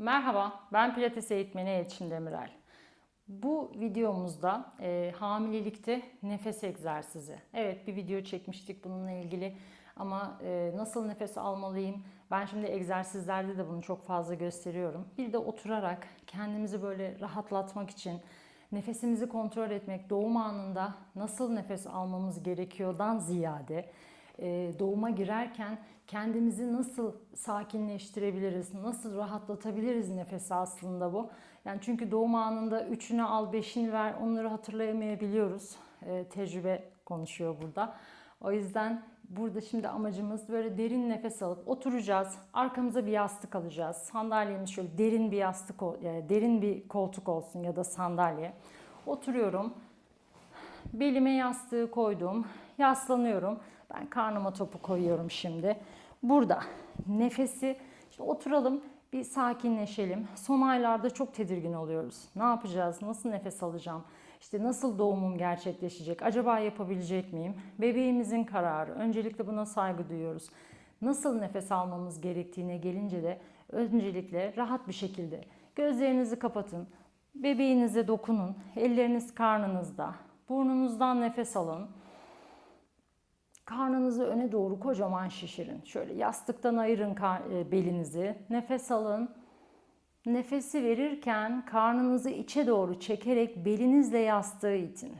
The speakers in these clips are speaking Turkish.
Merhaba, ben Pilates eğitmeni Elçin Demirel. Bu videomuzda e, hamilelikte nefes egzersizi. Evet bir video çekmiştik bununla ilgili ama e, nasıl nefes almalıyım? Ben şimdi egzersizlerde de bunu çok fazla gösteriyorum. Bir de oturarak kendimizi böyle rahatlatmak için nefesimizi kontrol etmek, doğum anında nasıl nefes almamız gerekiyordan ziyade doğuma girerken kendimizi nasıl sakinleştirebiliriz, nasıl rahatlatabiliriz nefesi aslında bu. Yani çünkü doğum anında üçünü al, beşini ver onları hatırlayamayabiliyoruz. E, tecrübe konuşuyor burada. O yüzden burada şimdi amacımız böyle derin nefes alıp oturacağız. Arkamıza bir yastık alacağız. Sandalyemiz şöyle derin bir yastık, yani derin bir koltuk olsun ya da sandalye. Oturuyorum. Belime yastığı koydum. Yaslanıyorum. Ben karnıma topu koyuyorum şimdi. Burada nefesi işte oturalım bir sakinleşelim. Son aylarda çok tedirgin oluyoruz. Ne yapacağız? Nasıl nefes alacağım? İşte nasıl doğumum gerçekleşecek? Acaba yapabilecek miyim? Bebeğimizin kararı. Öncelikle buna saygı duyuyoruz. Nasıl nefes almamız gerektiğine gelince de öncelikle rahat bir şekilde gözlerinizi kapatın. Bebeğinize dokunun. Elleriniz karnınızda. Burnunuzdan nefes alın. Karnınızı öne doğru kocaman şişirin. Şöyle yastıktan ayırın e, belinizi. Nefes alın. Nefesi verirken karnınızı içe doğru çekerek belinizle yastığı itin.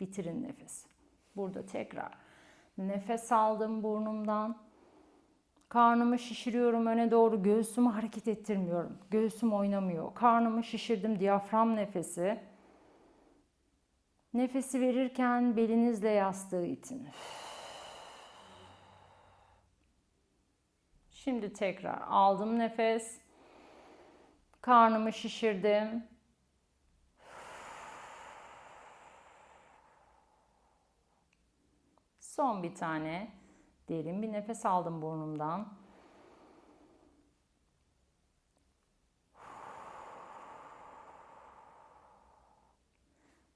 Bitirin nefesi. Burada tekrar nefes aldım burnumdan. Karnımı şişiriyorum öne doğru. Göğsümü hareket ettirmiyorum. Göğsüm oynamıyor. Karnımı şişirdim. Diyafram nefesi. Nefesi verirken belinizle yastığı itin. Şimdi tekrar aldım nefes. Karnımı şişirdim. Son bir tane derin bir nefes aldım burnumdan.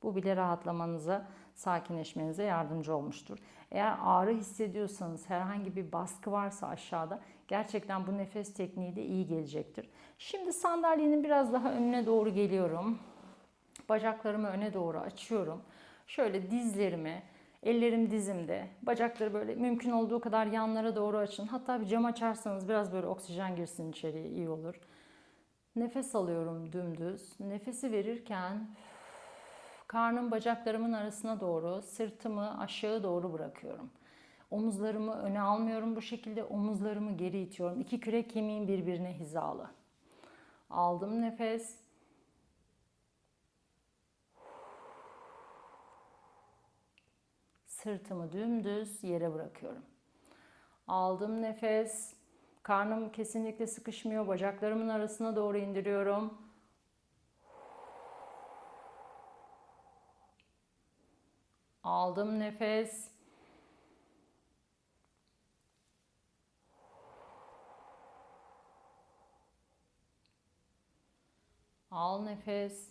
Bu bile rahatlamanıza, sakinleşmenize yardımcı olmuştur. Eğer ağrı hissediyorsanız, herhangi bir baskı varsa aşağıda gerçekten bu nefes tekniği de iyi gelecektir. Şimdi sandalyenin biraz daha önüne doğru geliyorum. Bacaklarımı öne doğru açıyorum. Şöyle dizlerimi, ellerim dizimde, bacakları böyle mümkün olduğu kadar yanlara doğru açın. Hatta bir cam açarsanız biraz böyle oksijen girsin içeriye iyi olur. Nefes alıyorum dümdüz. Nefesi verirken Karnım bacaklarımın arasına doğru, sırtımı aşağı doğru bırakıyorum. Omuzlarımı öne almıyorum bu şekilde. Omuzlarımı geri itiyorum. İki kürek kemiğim birbirine hizalı. Aldım nefes. Sırtımı dümdüz yere bırakıyorum. Aldım nefes. Karnım kesinlikle sıkışmıyor. Bacaklarımın arasına doğru indiriyorum. Aldım nefes. Al nefes.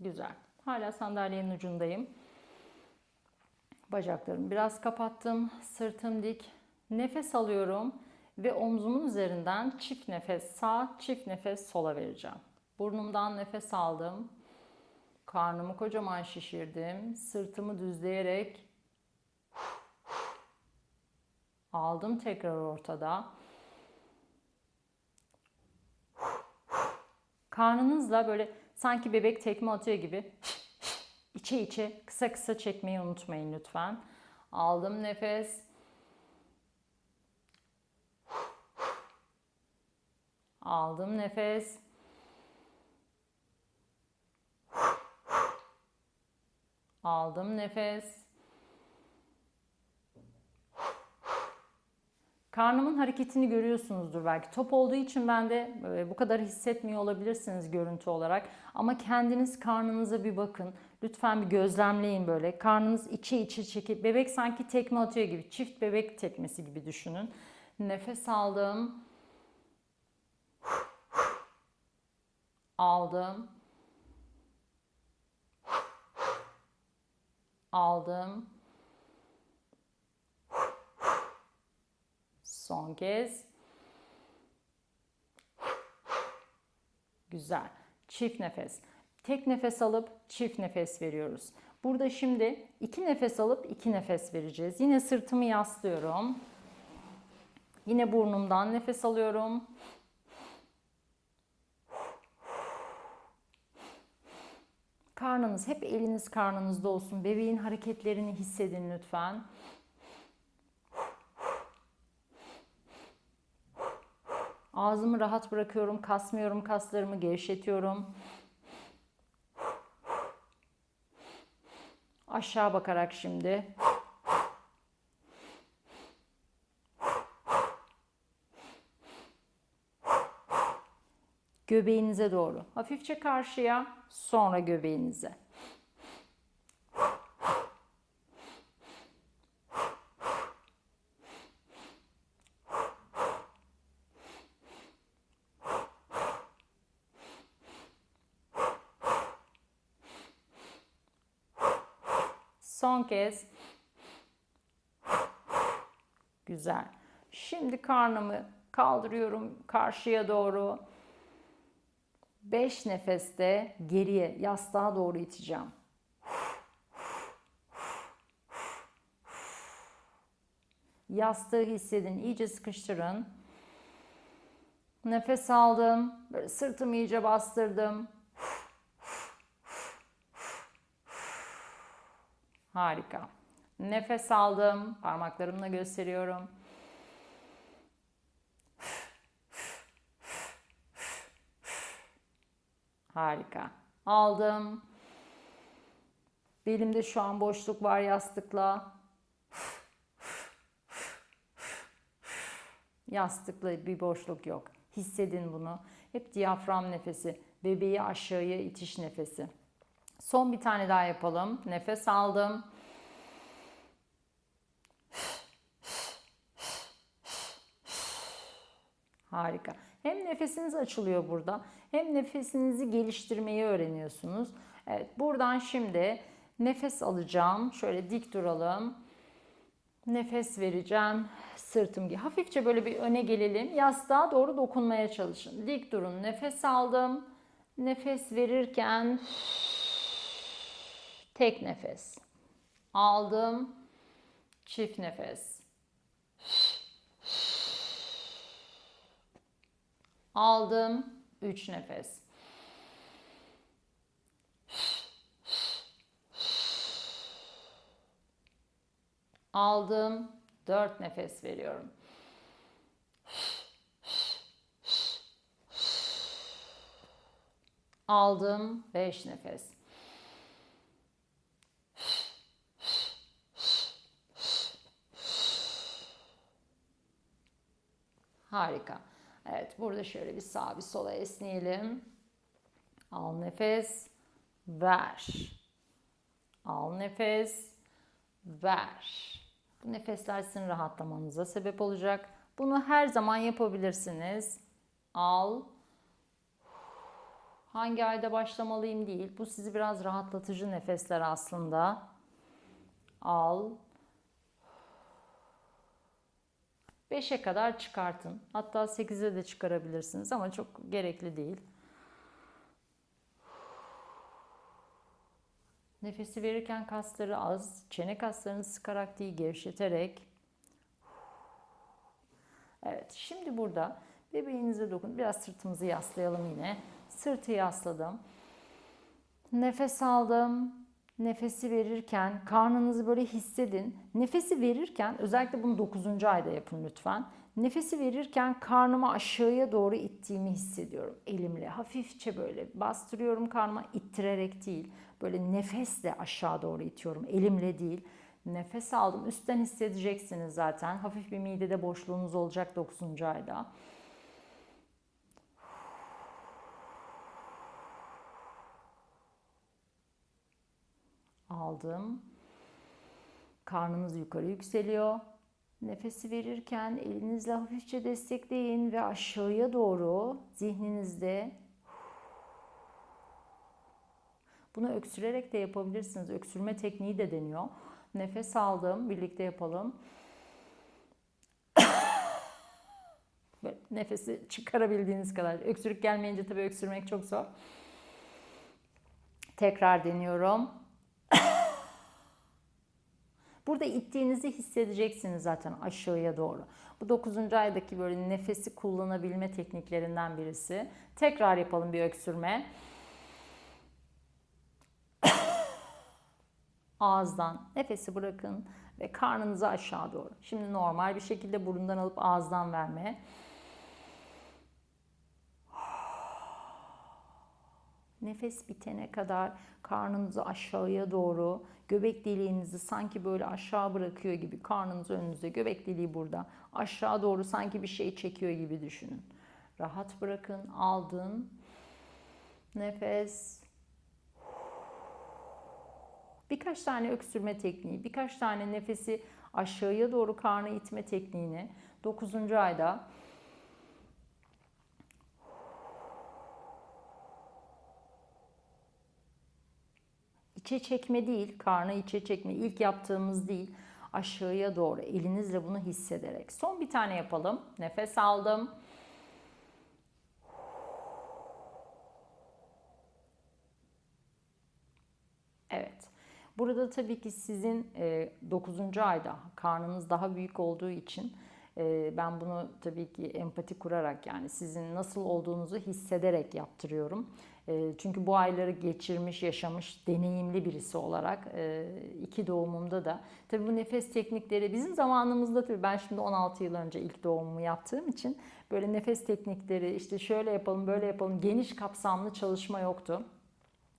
Güzel. Hala sandalyenin ucundayım. Bacaklarımı biraz kapattım. Sırtım dik. Nefes alıyorum ve omzumun üzerinden çift nefes sağ, çift nefes sola vereceğim. Burnumdan nefes aldım. Karnımı kocaman şişirdim. Sırtımı düzleyerek aldım tekrar ortada. Karnınızla böyle sanki bebek tekme atıyor gibi içe içe kısa kısa çekmeyi unutmayın lütfen. Aldım nefes. Aldım nefes. Aldım nefes. Karnımın hareketini görüyorsunuzdur belki. Top olduğu için ben de e, bu kadar hissetmiyor olabilirsiniz görüntü olarak. Ama kendiniz karnınıza bir bakın. Lütfen bir gözlemleyin böyle. Karnınız içe içe çekip bebek sanki tekme atıyor gibi. Çift bebek tekmesi gibi düşünün. Nefes aldım. Aldım. Aldım. Son kez. Güzel. Çift nefes. Tek nefes alıp çift nefes veriyoruz. Burada şimdi iki nefes alıp iki nefes vereceğiz. Yine sırtımı yaslıyorum. Yine burnumdan nefes alıyorum. Karnınız hep eliniz karnınızda olsun. Bebeğin hareketlerini hissedin lütfen. Ağzımı rahat bırakıyorum, kasmıyorum kaslarımı, gevşetiyorum. Aşağı bakarak şimdi. Göbeğinize doğru. Hafifçe karşıya, sonra göbeğinize. Son kez. Güzel. Şimdi karnımı kaldırıyorum karşıya doğru. 5 nefeste geriye yastığa doğru iteceğim. Yastığı hissedin, iyice sıkıştırın. Nefes aldım. Böyle sırtımı iyice bastırdım. Harika. Nefes aldım. Parmaklarımla gösteriyorum. Harika. Aldım. Belimde şu an boşluk var yastıkla. Yastıkla bir boşluk yok. Hissedin bunu. Hep diyafram nefesi. Bebeği aşağıya itiş nefesi. Son bir tane daha yapalım. Nefes aldım. Harika. Hem nefesiniz açılıyor burada hem nefesinizi geliştirmeyi öğreniyorsunuz. Evet buradan şimdi nefes alacağım. Şöyle dik duralım. Nefes vereceğim. Sırtım gibi. Hafifçe böyle bir öne gelelim. Yastığa doğru dokunmaya çalışın. Dik durun. Nefes aldım. Nefes verirken tek nefes. Aldım. Çift nefes. Aldım. 3 nefes. Aldım. 4 nefes veriyorum. Aldım. 5 nefes. Harika. Evet burada şöyle bir sağ bir sola esneyelim. Al nefes, ver. Al nefes, ver. Bu nefesler sizin rahatlamanıza sebep olacak. Bunu her zaman yapabilirsiniz. Al. Hangi ayda başlamalıyım değil. Bu sizi biraz rahatlatıcı nefesler aslında. Al. 5'e kadar çıkartın. Hatta 8'e de çıkarabilirsiniz ama çok gerekli değil. Nefesi verirken kasları az, çene kaslarını sıkarak değil gevşeterek. Evet, şimdi burada bebeğinize dokun. Biraz sırtımızı yaslayalım yine. Sırtı yasladım. Nefes aldım. Nefesi verirken karnınızı böyle hissedin. Nefesi verirken özellikle bunu 9. ayda yapın lütfen. Nefesi verirken karnımı aşağıya doğru ittiğimi hissediyorum elimle. Hafifçe böyle bastırıyorum karnıma ittirerek değil. Böyle nefesle aşağı doğru itiyorum elimle değil. Nefes aldım. Üstten hissedeceksiniz zaten. Hafif bir midede boşluğunuz olacak 9. ayda. Aldım. Karnınız yukarı yükseliyor. Nefesi verirken elinizle hafifçe destekleyin ve aşağıya doğru zihninizde Bunu öksürerek de yapabilirsiniz. Öksürme tekniği de deniyor. Nefes aldım, birlikte yapalım. Nefesi çıkarabildiğiniz kadar. Öksürük gelmeyince tabii öksürmek çok zor. Tekrar deniyorum. Burada ittiğinizi hissedeceksiniz zaten aşağıya doğru. Bu 9. aydaki böyle nefesi kullanabilme tekniklerinden birisi. Tekrar yapalım bir öksürme. Ağızdan nefesi bırakın ve karnınızı aşağı doğru. Şimdi normal bir şekilde burundan alıp ağızdan verme. Nefes bitene kadar karnınızı aşağıya doğru, göbek deliğinizi sanki böyle aşağı bırakıyor gibi karnınız önünüzde, göbek deliği burada. Aşağı doğru sanki bir şey çekiyor gibi düşünün. Rahat bırakın, aldın. Nefes. Birkaç tane öksürme tekniği, birkaç tane nefesi aşağıya doğru karnı itme tekniğini 9. ayda içe çekme değil, karnı içe çekme. İlk yaptığımız değil, aşağıya doğru elinizle bunu hissederek. Son bir tane yapalım. Nefes aldım. Evet. Burada tabii ki sizin 9. ayda karnınız daha büyük olduğu için e, ben bunu tabii ki empati kurarak yani sizin nasıl olduğunuzu hissederek yaptırıyorum. E, çünkü bu ayları geçirmiş, yaşamış, deneyimli birisi olarak e, iki doğumumda da tabii bu nefes teknikleri bizim zamanımızda tabii ben şimdi 16 yıl önce ilk doğumumu yaptığım için böyle nefes teknikleri işte şöyle yapalım, böyle yapalım geniş kapsamlı çalışma yoktu.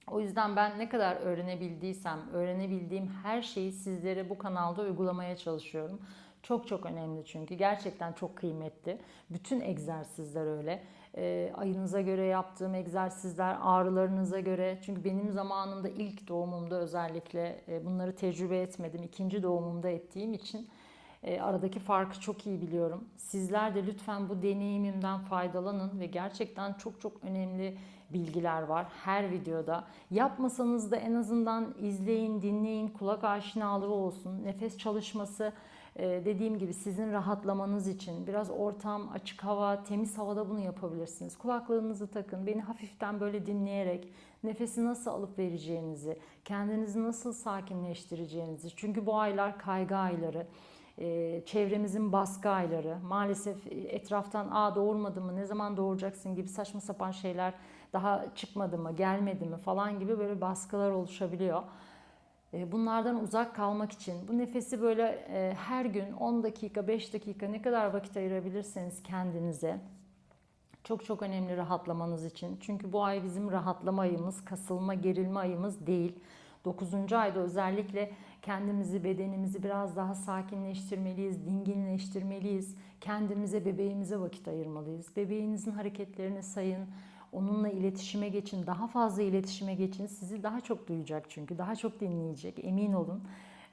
O yüzden ben ne kadar öğrenebildiysem, öğrenebildiğim her şeyi sizlere bu kanalda uygulamaya çalışıyorum. Çok çok önemli çünkü gerçekten çok kıymetli. Bütün egzersizler öyle. E, ayınıza göre yaptığım egzersizler, ağrılarınıza göre. Çünkü benim zamanımda ilk doğumumda özellikle e, bunları tecrübe etmedim. İkinci doğumumda ettiğim için e, aradaki farkı çok iyi biliyorum. Sizler de lütfen bu deneyimimden faydalanın ve gerçekten çok çok önemli bilgiler var her videoda. Yapmasanız da en azından izleyin, dinleyin, kulak aşinalığı olsun. Nefes çalışması dediğim gibi sizin rahatlamanız için biraz ortam, açık hava, temiz havada bunu yapabilirsiniz. Kulaklığınızı takın, beni hafiften böyle dinleyerek nefesi nasıl alıp vereceğinizi, kendinizi nasıl sakinleştireceğinizi. Çünkü bu aylar kaygı ayları ee, çevremizin baskı ayları, maalesef etraftan a doğurmadı mı, ne zaman doğuracaksın gibi saçma sapan şeyler daha çıkmadı mı, gelmedi mi falan gibi böyle baskılar oluşabiliyor. E, bunlardan uzak kalmak için bu nefesi böyle e, her gün 10 dakika, 5 dakika ne kadar vakit ayırabilirseniz kendinize çok çok önemli rahatlamanız için. Çünkü bu ay bizim rahatlama ayımız, kasılma, gerilme ayımız değil. 9. ayda özellikle kendimizi, bedenimizi biraz daha sakinleştirmeliyiz, dinginleştirmeliyiz. Kendimize, bebeğimize vakit ayırmalıyız. Bebeğinizin hareketlerini sayın Onunla iletişime geçin, daha fazla iletişime geçin. Sizi daha çok duyacak çünkü, daha çok dinleyecek, emin olun.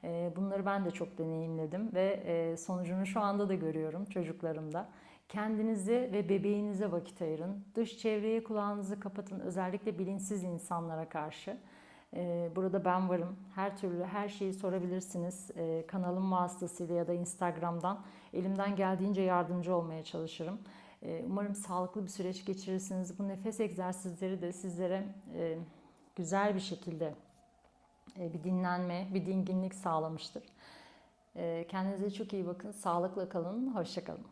Ee, bunları ben de çok deneyimledim ve e, sonucunu şu anda da görüyorum çocuklarımda. Kendinize ve bebeğinize vakit ayırın. Dış çevreye kulağınızı kapatın, özellikle bilinçsiz insanlara karşı. Ee, burada ben varım. Her türlü her şeyi sorabilirsiniz. Ee, kanalım vasıtasıyla ya da Instagram'dan. Elimden geldiğince yardımcı olmaya çalışırım. Ee, umarım sağlıklı bir süreç geçirirsiniz. Bu nefes egzersizleri de sizlere e, güzel bir şekilde e, bir dinlenme, bir dinginlik sağlamıştır. Kendinize çok iyi bakın, sağlıkla kalın, hoşçakalın.